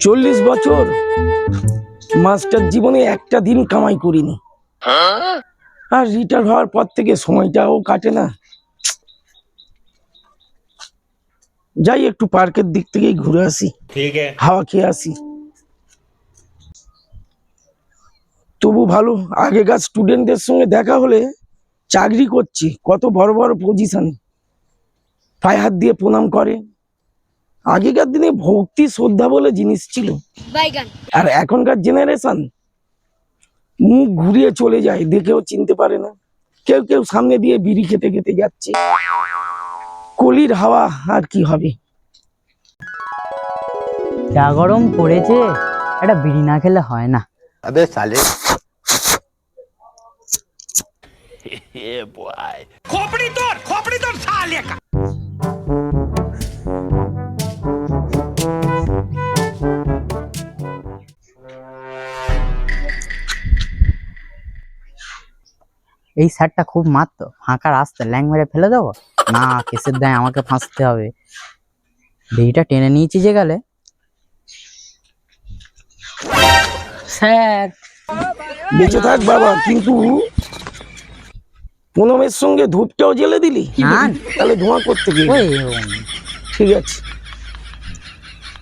চল্লিশ বছর মাস্টার জীবনে একটা দিন কামাই করিনি। আর রিটায়ার হওয়ার পর থেকে সময়টাও কাটে না। যাই একটু পার্কের দিক থেকেই ঘুরে আসি। হাওয়া খেয়ে আসি। তবু ভালো আগেকার স্টুডেন্টদের সঙ্গে দেখা হলে চাকরি করছি কত বড় বড় পজিশানে পায়ে হাত দিয়ে প্রণাম করে। আগেকার দিনে ভক্তি শ্রদ্ধা বলে জিনিস ছিল। আর এখনকার জেনারেশন মুখ ঘুরিয়ে চলে যায় দেখেও চিনতে পারে না। কেউ কেউ সামনে দিয়ে বিড়ি খেতে খেতে যাচ্ছে। কলির হাওয়া আর কি হবে? যা গরম পড়েছে একটা বিড়ি না খেলে হয় না। আবে সালে। খোপড়ি তোর খোপড়ি তোর সালে এই স্যারটা খুব মারতো। ফাঁকা রাস্তা ল্যাং মেরে ফেলে দেবো? না কেসের দায় আমাকে ফাঁসতে হবে। বিড়িটা টেনে নিয়েছি যে গেলে। স্যার। বেঁচে থাক বাবা কিন্তু পুনমের সঙ্গে ধূপটাও জেলে দিলি? তাহলে ধোঁয়া করতে গিয়ে। ঠিক আছে।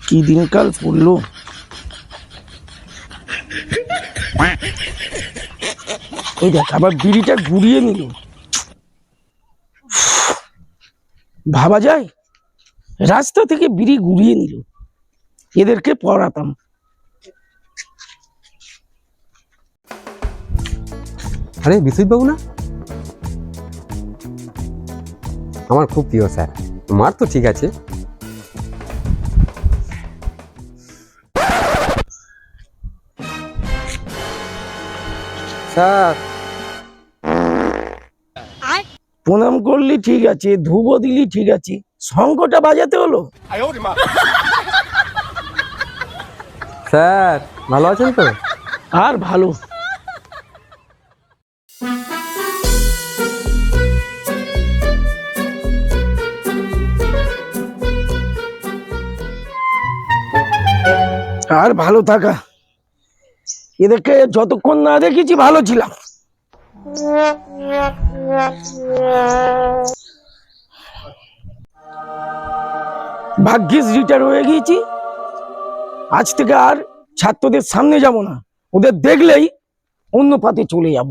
কি দিনকাল পড়ল? ওই দেখ, আবার বিড়িটা ঘুরিয়ে নিল। ভাবা যায়? রাস্তা থেকে বিড়ি ঘুরিয়ে নিল। এদেরকে পড়াতাম আরে বাবু না? আমার খুব প্রিয় স্যার। মার তো ঠিক আছে। স্যার প্রণাম করলি ঠিক আছে ধুবো দিলি ঠিক আছে শঙ্কটা বাজাতে হলো? স্যার ভালো আছেন তো? আর ভালো। আর ভালো থাকা। এদেরকে যতক্ষণ না দেখেছি ভালো ছিলাম। ভাগ্যিস রিটায়ার হয়ে গিয়েছি আজ থেকে আর ছাত্রদের সামনে যাব না ওদের দেখলেই অন্য পাতে চলে যাব